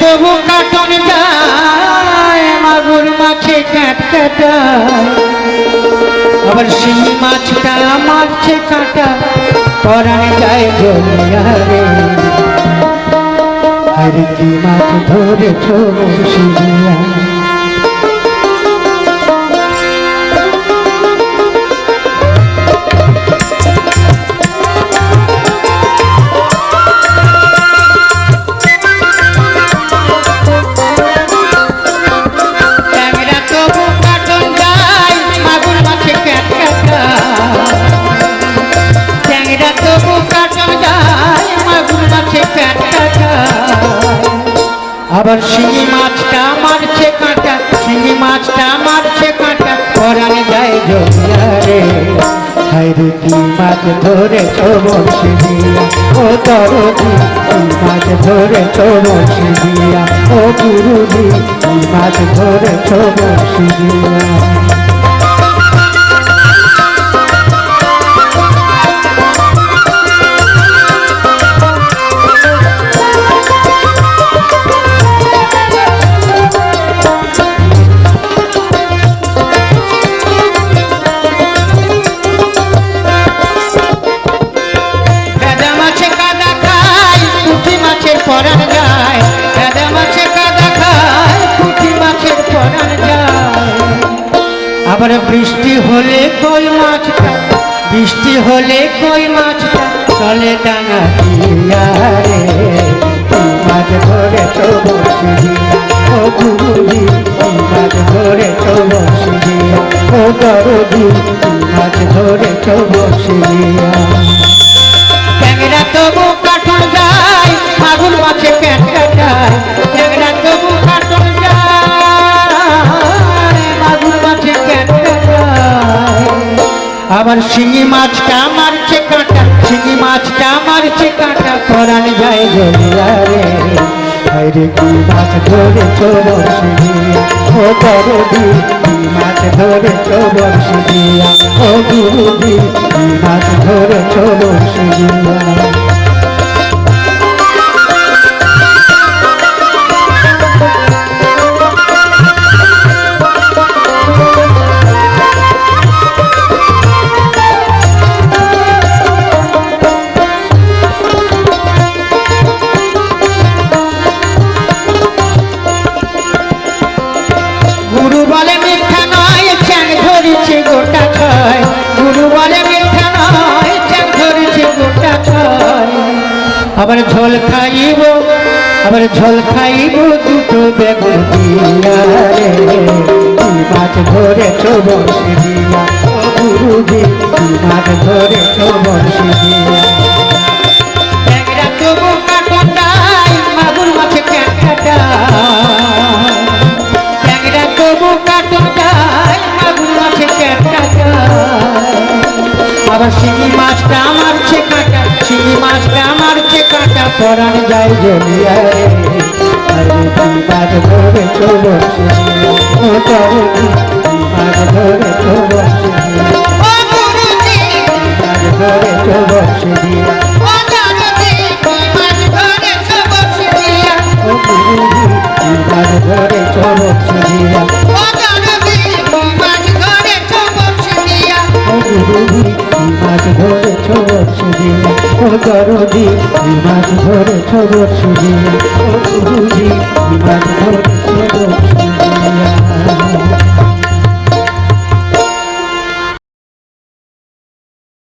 তবু কাটন যায়, মাগুর মাছে কাট কাটায় আবার শিঙি মাছটা মারছে কাটা, পরাণ যায় জমিয়ারে আর কি মাছ ধরেছ শিরিয়া আবার শিঙি মাছটা মারছে কাঁটা, শিঙি মাছটা মারছে কাঁটা, পরানে যায় জমিয়া রে হাইরে কি মাছ ধরে চবসে দিয়া ও দরদি কি মাছ ধরে চবসে দিয়া ও গুরুদি কি মাছ ধরে চবসে দিয়া কই মাছটা? বৃষ্টি হলে কই মাছটা? চলে ডাঙা রে মাছ ধরে চবসি দিয়া ও তুই মাছ ধরে চবসি দিয়া ও তুই মাছ ধরে চবসি দিয়া ট্যাংরা তবু কাটন যায়, ফাগুন মাছে পেট কাটায় আবার শিঙি মাছটা মারছে কাঁটা, শিঙি মাছটা মারছে কাঁটা করান যায় জলিয়া রে। হাইরে কি মাছ ধরে চোর শিঙি। ও দরদি মাছ ধরে চোর শিঙিয়া। ও গুরুদি, কি মাছ ধরে চোর দিয়া আবার ঝোল খাইব, আবার ঝোল খাইব, দুটো বেগুন দিয়া মাছ ধরে বসে দিয়া? গুরুজি মাছ ধরে বসে দিয়া? পরান যায় জলিয়া রে আরে ধরে দিয়া মাছ ধরে চবসে দিয়া ও দরদি মাছ ধরে চবসে দিয়া ও গুরুজি